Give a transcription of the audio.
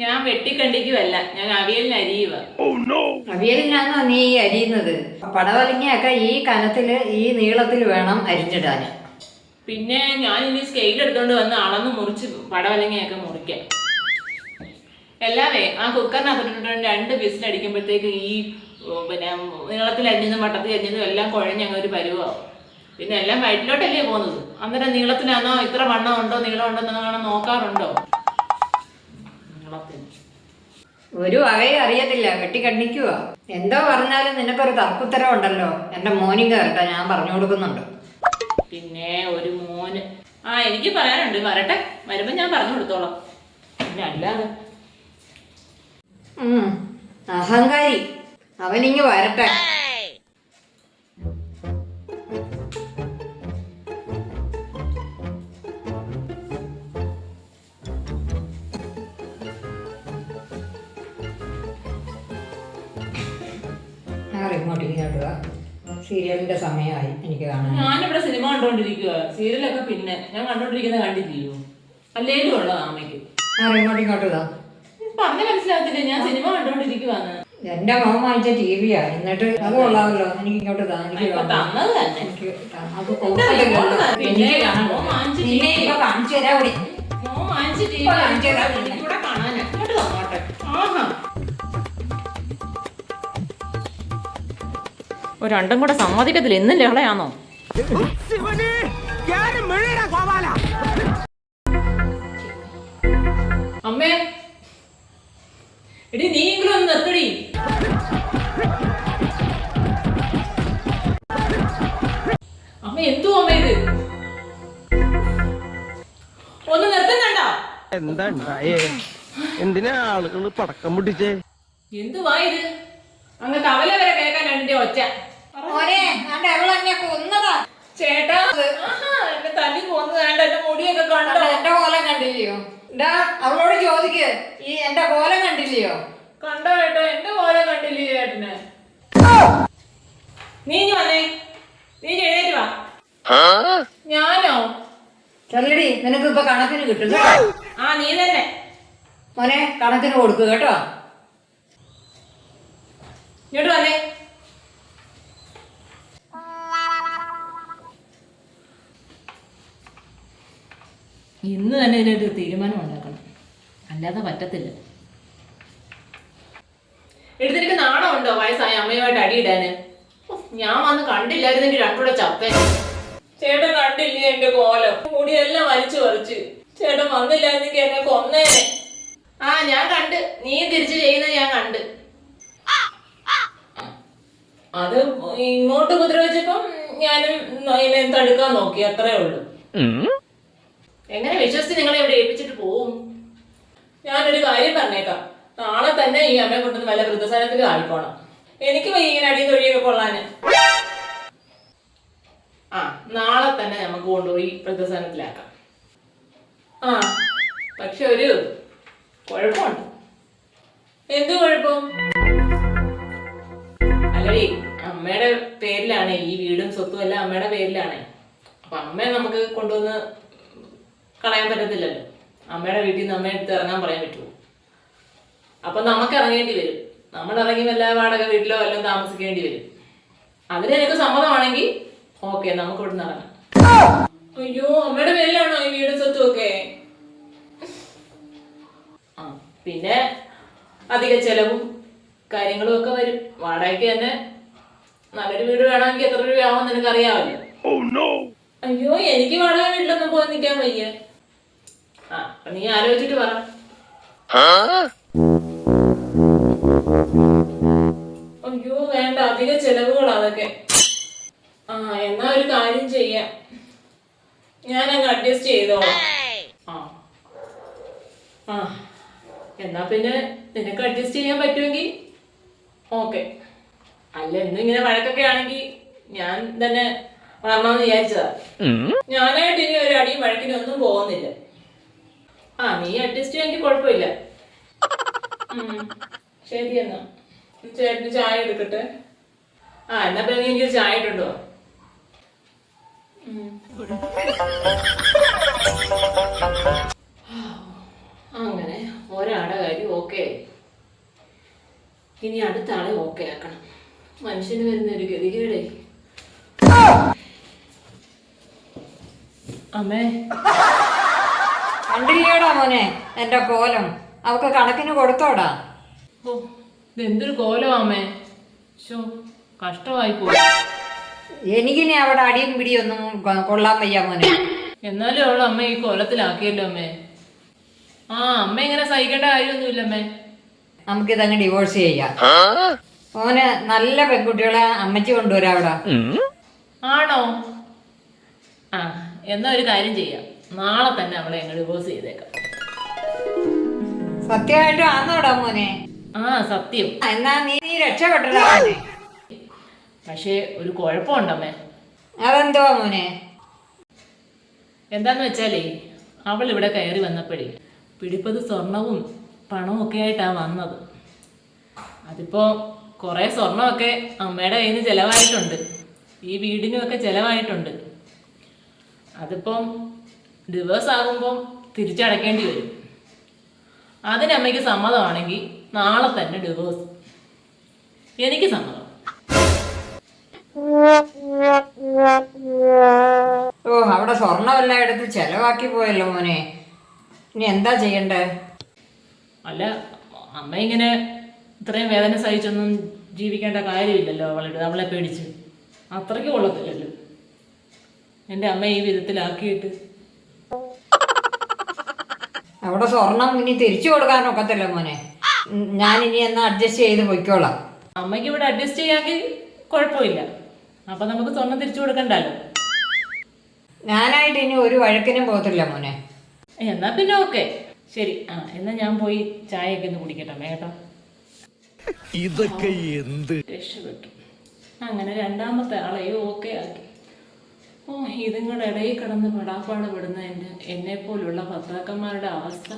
ഞാൻ വെട്ടിക്കണ്ടിക്കുമല്ല ഞാൻ അവിയലിന് അരിയുക അവിയലിനാണോ നീ ഈ അരിയുന്നത്? പടവലങ്ങയൊക്കെ ഈ കനത്തിൽ ഈ നീളത്തിൽ വേണം അരിഞ്ഞിടാൻ. പിന്നെ ഞാൻ ഇനി സ്കെയിൽ എടുത്തോണ്ട് വന്ന് അളന്ന് മുറിച്ച് പടവലങ്ങയൊക്കെ മുറിക്കാം. എല്ലാവേ ആ കുക്കറിനകത്തിട്ട് രണ്ട് വിസിലടിക്കുമ്പോഴത്തേക്ക് ഈ പിന്നെ നീളത്തിൽ അരിഞ്ഞതും വട്ടത്തിൽ അരിഞ്ഞതും എല്ലാം കുഴഞ്ഞ അങ്ങ് ഒരു പരുവാവും. പിന്നെ എല്ലാം വയറ്റിലോട്ടല്ലേ പോകുന്നത്? അന്നേരം നീളത്തിനാണോ ഇത്ര വണ്ണം ഉണ്ടോ നീളം ഉണ്ടോ എന്ന് നോക്കാറുണ്ടോ? ഒരു വകയും അറിയത്തില്ല. വെട്ടിക്കണ്ണിക്കുക എന്തോ പറഞ്ഞാലും നിനക്കൊരു തർക്കുത്തരം ഉണ്ടല്ലോ എന്റെ മോനിങ് കേട്ടോ ഞാൻ പറഞ്ഞു കൊടുക്കുന്നുണ്ട്. പിന്നെ ഒരു മോന്. ആ എനിക്ക് പറയാനുണ്ട്. വരട്ടെ. വരുമ്പോ ഞാൻ പറഞ്ഞു കൊടുത്തോളാം. പിന്നെ അല്ലാതെ. അഹങ്കാരി. അവനിങ്ങ് വരട്ടെ. ഇങ്ങോട്ട് വാ. സീരിയലിന്റെ സമയമായി എനിക്ക് കാണാൻ. ഞാനിവിടെ സിനിമ കണ്ടോണ്ടിരിക്കുക സീരിയലൊക്കെ പിന്നെ ഞാൻ കണ്ടോണ്ടിരിക്കുന്നത് കണ്ടില്ലയോ അല്ലേലും ഉള്ളതാ അമ്മയ്ക്ക്. ആ റിമോട്ട് ഇങ്ങോട്ട് വാ. പറഞ്ഞ മനസ്സിലാകത്തില്ല? ഞാൻ സിനിമ കണ്ടോണ്ടിരിക്കുവാന്ന്. എന്റെ മോൻ വാങ്ങിച്ച ടി വിയാ എന്നിട്ട് അത് കൊള്ളാമല്ലോ. എനിക്ക് ഇങ്ങോട്ട് താ. എനിക്ക് ഇപ്പൊ കാണണം. തന്നത് തന്നെ ഒരു രണ്ടും കൂടെ സമ്മതിക്കത്തില്ല. ഇന്നും ലഹളയാണോ അമ്മേ. എടി നീയെങ്കിലും ഒന്ന് നിർത്തടി. അമ്മ എന്തു അമ്മ ഇത്? ഒന്ന് നിർത്തുന്നുണ്ടോ? എന്താ ഉണ്ടായേ? എന്തിനാ ആളുകൾ പടക്കം പൊട്ടിച്ചേ? എന്തുവാ ഇത്? അങ്ങ് കവല വരെ കേൾക്കാൻ എന്റെ ഒച്ച. മോനെ ആണ്ടെ അവളെന്നെ കൊന്നതാ. ചേട്ടാ ആഹാ, എന്നെ തല്ലി കൊന്നു വേണ്ട എന്റെ മുടിയൊക്കെ കണ്ടോ? കണ്ടോ, എന്റെ കോലം കണ്ടില്ലയോ? ഇതാ അവളോട് ചോദിക്ക് ഈ എന്റെ കോലം കണ്ടില്ലയോ? കണ്ടോ ഏട്ടോ എന്റെ കോലം കണ്ടില്ലയോ ചേട്ടന് നീ വന്നേ. നീ എഴുന്നേറ്റ് വാ. ഞാനോ? ചെല്ലടി നിനക്ക് ഇപ്പൊ കണക്കിന് കിട്ടും ആ നീ തന്നെ. മോനെ കണക്കിന് കൊടുക്കുക കേട്ടോ. ഇങ്ങോട്ട് വന്നേ. ഇന്ന് തന്നെ ഇതിനൊരു തീരുമാനം ഉണ്ടാക്കണം. അല്ലാതെ പറ്റത്തില്ല. എടുത്തിരിക്ക് ഉണ്ടോ വയസ്സായ അമ്മയുമായിട്ട് അടിയിടാന്? ഞാൻ വന്ന് കണ്ടില്ലായിരുന്നെങ്കിൽ രണ്ടുകൂടെ ചപ്പ. ചേട്ടൻ കണ്ടില്ലേ എന്റെ കോലം? മുടിയെല്ലാം വലിച്ചു പറിച്ച്. ചേട്ടൻ വന്നില്ലായിരുന്നെങ്കിൽ എന്നെ കൊന്നേനെ. ആ ഞാൻ കണ്ട്. നീ തിരിച്ചു ചെയ്യുന്ന ഞാൻ കണ്ട്. അത് ഇങ്ങോട്ട് ഉപദ്രവിച്ചപ്പം ഞാനും അതിനെ തടുക്കാൻ നോക്കി. അത്രേ ഉള്ളൂ. എങ്ങനെ വിശ്വസിച്ച് നിങ്ങളെ ഇവിടെ ഏൽപ്പിച്ചിട്ട് പോവും? ഞാനൊരു കാര്യം പറഞ്ഞേക്കാം. നാളെ തന്നെ ഈ അമ്മയെ കൊണ്ടുവന്ന് വല്ല വൃദ്ധസാനത്തിൽ ആയിക്കോണം. എനിക്ക് വയ്യ ഇങ്ങനെ അടിയും തൊഴിയൊക്കെ കൊള്ളാന്. ആ നാളെ തന്നെ നമുക്ക് കൊണ്ടുപോയി വൃദ്ധസാനത്തിലാക്കാം ആ പക്ഷെ ഒരു കുഴപ്പമുണ്ട്. എന്ത് കുഴപ്പം? അല്ലടി അമ്മയുടെ പേരിലാണ് ഈ വീടും സ്വത്തും എല്ലാം അമ്മയുടെ പേരിലാണ്. അപ്പൊ അമ്മയെ നമുക്ക് കൊണ്ടുവന്ന് കളയാൻ പറ്റത്തില്ലല്ലോ. അമ്മയുടെ വീട്ടിൽ നിന്ന് അമ്മയെ എടുത്ത് ഇറങ്ങാൻ പറയാൻ പറ്റുമോ? അപ്പൊ നമുക്ക് ഇറങ്ങേണ്ടി വരും. നമ്മൾ ഇറങ്ങി വല്ല വാടക വീട്ടിലോ വല്ലതും താമസിക്കേണ്ടി വരും. അതിന് എനിക്ക് സമ്മതമാണെങ്കിൽ ഓക്കെ നമുക്ക് ഇവിടുന്ന് ഇറങ്ങാം. അയ്യോ അമ്മയുടെ പേരിലാണോ ഈ വീട് സ്വത്തും ഒക്കെ ആ പിന്നെ അധിക ചെലവും കാര്യങ്ങളും ഒക്കെ വരും. വാടകയ്ക്ക് തന്നെ നല്ലൊരു വീട് വേണമെങ്കിൽ എത്ര രൂപയാവും നിനക്ക് അറിയാമല്ലോ അയ്യോ എനിക്ക് വാടക വീട്ടിലൊന്നും പോയി നിൽക്കാൻ വയ്യ. ആ നീ ആലോചിച്ചിട്ട് പറ. അയ്യോ വേണ്ട അധിക ചെലവുകളാ അതൊക്കെ. ആ എന്നാ ഒരു കാര്യം ചെയ്യാം. ഞാൻ അങ്ങ് അഡ്ജസ്റ്റ് ചെയ്തോളാം. ആ. ആ എന്നാ പിന്നെ നിനക്ക് അഡ്ജസ്റ്റ് ചെയ്യാൻ പറ്റുമെങ്കിൽ ഓക്കെ. അല്ല എന്നും ഇങ്ങനെ വഴക്കൊക്കെ ആണെങ്കിൽ ഞാൻ തന്നെ വരണമെന്ന് വിചാരിച്ചതാ. ഞാനായിട്ട് ഇനി ഒരു അടിയും വഴക്കിനൊന്നും പോകുന്നില്ല. ആ നീ അഡ്ജസ്റ്റ് ചെയ്യാൻ കുഴപ്പമില്ല. ശരി ചേട്ടന് ചായ എടുക്കട്ടെ? ആ എന്നാ പിന്നെ നീ എനിക്കൊരു ചായ ഇട്ടുണ്ടോ അങ്ങനെ ഒരാടെ കാര്യം ഓക്കെ ഇനി അടുത്ത ആളെ ഓക്കെ ആക്കണം. മനുഷ്യന് വരുന്ന ഒരു ഗതികേടേ. അമ്മേ. കണ്ടില്ലേടാ മോനെ എന്റെ കോലം. അവക്ക് കണക്കിന് കൊടുത്തോടാ. ഓ ഇതെന്തൊരു കോലമാമേ കഷ്ടമായി പോയി. എനിക്കിനി അവിടെ അടിയും പിടിയൊന്നും കൊള്ളാൻ വയ്യ മോനെ. എന്നാലും അവൾ അമ്മ ഈ കോലത്തിലാക്കിയല്ലോ അമ്മേ. ആ അമ്മ ഇങ്ങനെ സഹിക്കേണ്ട കാര്യമൊന്നുമില്ല അമ്മേ. നമുക്കിതങ്ങ് ഡിവോഴ്സ് ചെയ്യാം. മോന് നല്ല പെൺകുട്ടികളെ അമ്മച്ചി കൊണ്ടുവരാ അവിടെ. ആണോ? ആ എന്നാ ഒരു കാര്യം ചെയ്യാം. നാളെ തന്നെ അവളെ ഞങ്ങൾ ഡിവോഴ്സ് ചെയ്തേക്കാം. സത്യമായിട്ടും ആന്നോടാ മോനെ? ആ സത്യം. എന്നാ നീ നീ രക്ഷപ്പെട്ടടാ മോനെ പക്ഷേ ഒരു കുഴപ്പമുണ്ടമ്മേ. അതെന്തോ മോനെ? എന്താന്ന് വെച്ചാലേ അവൾ ഇവിടെ കയറി വന്നപ്പോഴേ പിടിപ്പത് സ്വർണവും പണവും ഒക്കെ ആയിട്ടാണ് വന്നത്. അതിപ്പോ കുറേ സ്വർണമൊക്കെ അമ്മയുടെ കയ്യിൽ നിന്ന് ചിലവായിട്ടുണ്ട്. ഈ വീടിനും ഒക്കെ ചിലവായിട്ടുണ്ട്. അതിപ്പം ഡിവേഴ്സ് ആകുമ്പം തിരിച്ചടയ്ക്കേണ്ടി വരും. അതിന് അമ്മയ്ക്ക് സമ്മതമാണെങ്കിൽ നാളെ തന്നെ ഡിവോഴ്സ് എനിക്ക് സമ്മതം. ഓ അവിടെ സ്വർണമെല്ലാം എടുത്ത് ചെലവാക്കി പോയല്ലോ മോനെ. ഇനി എന്താ ചെയ്യണ്ടേ? അല്ല അമ്മ ഇങ്ങനെ ഇത്രയും വേദന സഹിച്ചൊന്നും ജീവിക്കേണ്ട കാര്യമില്ലല്ലോ അവളുടെ അവളെ പേടിച്ച്. അത്രയ്ക്ക് കൊള്ളത്തില്ലല്ലോ. എന്റെ അമ്മ ഈ വിധത്തിലാക്കിയിട്ട് അവിടെ സ്വർണം ഇനി തിരിച്ചു കൊടുക്കാനൊക്കത്തില്ല മോനെ. ഞാൻ ഇനി എന്നാ അഡ്ജസ്റ്റ് ചെയ്ത് പൊയ്ക്കോളാം. അമ്മയ്ക്ക് ഇവിടെ അഡ്ജസ്റ്റ് ചെയ്യാമെങ്കിൽ കുഴപ്പമില്ല. അപ്പൊ നമുക്ക് സ്വർണം തിരിച്ചു കൊടുക്കണ്ടല്ലോ. ഞാനായിട്ട് ഇനി ഒരു വഴക്കിനും പോകത്തില്ല മോനെ. എന്നാ പിന്നെ ഓക്കെ. ശരി ആ എന്നാ ഞാൻ പോയി ചായയൊക്കെ ഒന്ന് കുടിക്കട്ടെ കേട്ടോ. ഇതൊക്കെ എന്ത്? രക്ഷപ്പെട്ടു. അങ്ങനെ രണ്ടാമത്തെ ആളെയോ ഓക്കെ ആക്കി. ഓ ഇതുങ്ങളുടെ ഇടയിൽ കിടന്ന് പെടാപ്പാട് പെടുന്ന എന്നെ പോലുള്ള ഭർത്താക്കന്മാരുടെ അവസ്ഥ.